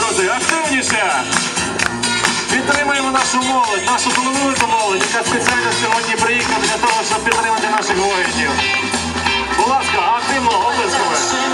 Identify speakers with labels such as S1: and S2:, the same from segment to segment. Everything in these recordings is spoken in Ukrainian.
S1: друзі, активніше! Підтримуємо нашу молодь, нашу талановиту молодь, яка спеціально сьогодні приїхала для того, щоб підтримати наших воїнів. Будь ласка, активно, облисками.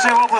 S1: Большие области.